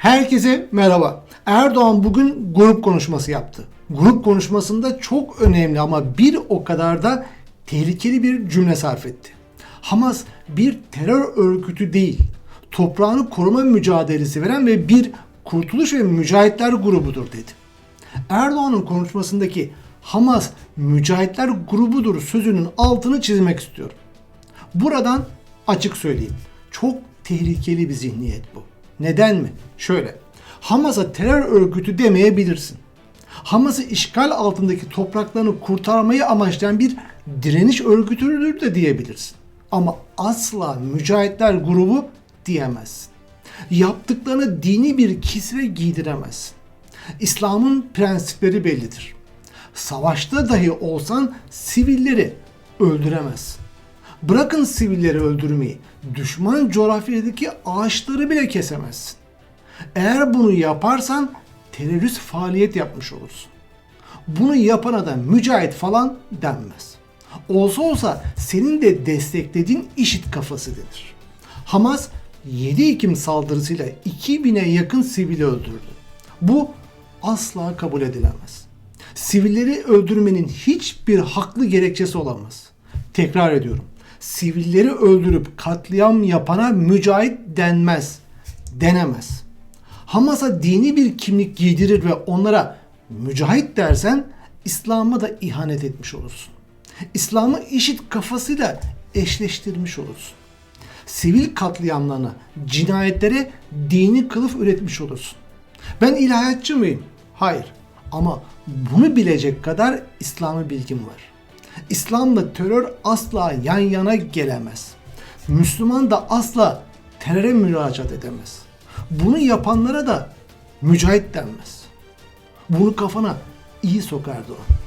Herkese merhaba. Erdoğan bugün grup konuşması yaptı. Grup konuşmasında çok önemli ama bir o kadar da tehlikeli bir cümle sarf etti. Hamas bir terör örgütü değil, toprağını koruma mücadelesi veren ve bir kurtuluş ve mücahitler grubudur dedi. Erdoğan'ın konuşmasındaki Hamas mücahitler grubudur sözünün altını çizmek istiyorum. Buradan açık söyleyeyim. Çok tehlikeli bir zihniyet bu. Neden mi? Şöyle. Hamas'a terör örgütü demeyebilirsin. Hamas'ı işgal altındaki topraklarını kurtarmayı amaçlayan bir direniş örgütüdür de diyebilirsin. Ama asla mücahitler grubu diyemezsin. Yaptıklarını dini bir kisve giydiremezsin. İslam'ın prensipleri bellidir. Savaşta dahi olsan sivilleri öldüremezsin. Bırakın sivilleri öldürmeyi, düşman coğrafyadaki ağaçları bile kesemezsin. Eğer bunu yaparsan terörist faaliyet yapmış olursun. Bunu yapana da mücahit falan denmez. Olsa olsa senin de desteklediğin işit kafası denir. Hamas 7 Ekim saldırısıyla 2000'e yakın sivili öldürdü. Bu asla kabul edilemez. Sivilleri öldürmenin hiçbir haklı gerekçesi olamaz. Tekrar ediyorum. Sivilleri öldürüp katliam yapana mücahit denmez. Denemez. Hamas'a dini bir kimlik giydirir ve onlara mücahit dersen İslam'a da ihanet etmiş olursun. İslam'ı işit kafasıyla eşleştirmiş olursun. Sivil katliamlarına, cinayetlere dini kılıf üretmiş olursun. Ben ilahiyatçı mıyım? Hayır. Ama bunu bilecek kadar İslam'ı bilgim var. İslam'la terör asla yan yana gelemez. Müslüman da asla teröre müracaat edemez. Bunu yapanlara da mücahit denmez. Bunu kafana iyi sok Erdoğan.